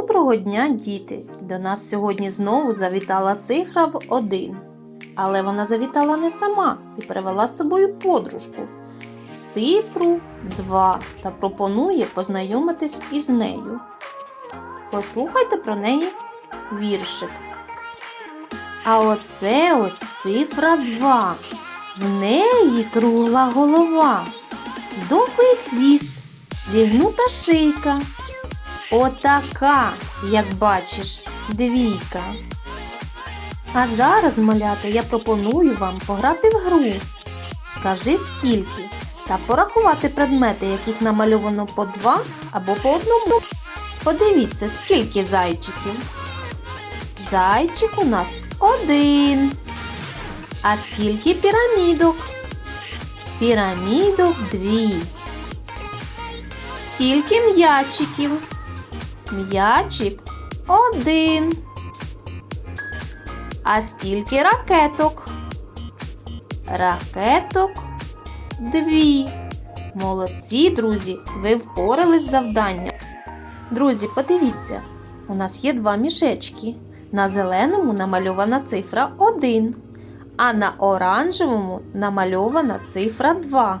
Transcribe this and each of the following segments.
Доброго дня, діти! До нас сьогодні знову завітала цифра в 1. Але вона завітала не сама і привела з собою подружку. Цифру 2 та пропонує познайомитись із нею. Послухайте про неї віршик. А оце ось цифра 2. В неї кругла голова, довгий хвіст, зігнута шийка. Отака, як бачиш, двійка. А зараз, малята, я пропоную вам пограти в гру. Скажи скільки та порахувати предмети, яких намальовано по два або по одному. Подивіться, скільки зайчиків. Зайчик у нас один. А скільки пірамідок? Пірамідок дві. Скільки м'ячиків? М'ячик один. А скільки ракеток? Ракеток дві. Молодці, друзі, ви впорались з завданням. Друзі, подивіться, у нас є два мішечки. На зеленому намальована цифра 1, а на оранжевому намальована цифра 2.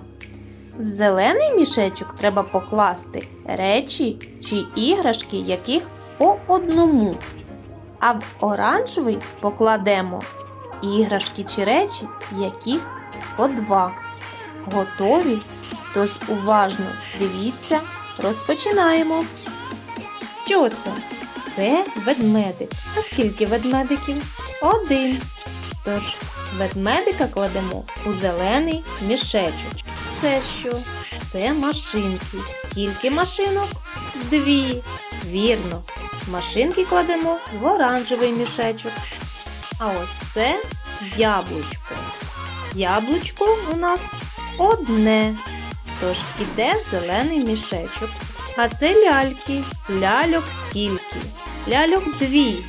В зелений мішечок треба покласти речі чи іграшки, яких по одному. А в оранжевий покладемо іграшки чи речі, яких по два. Готові? Тож уважно дивіться, розпочинаємо. Що це? Це ведмедик. А скільки ведмедиків? Один. Тож ведмедика кладемо у зелений мішечок. Це що? Це машинки. Скільки машинок? Дві. Вірно. Машинки кладемо в оранжевий мішечок. А ось це яблучко. Яблучко у нас одне. Тож іде в зелений мішечок. А це ляльки. Ляльок скільки? Ляльок дві.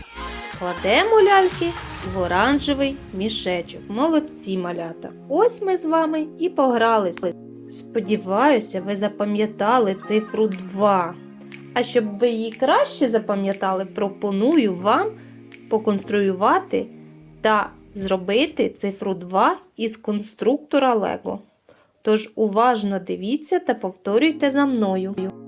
Кладемо ляльки в оранжевий мішечок. Молодці малята. Ось ми з вами і погралися. Сподіваюся, ви запам'ятали цифру 2. А щоб ви її краще запам'ятали, пропоную вам поконструювати та зробити цифру 2 із конструктора Лего. Тож уважно дивіться та повторюйте за мною.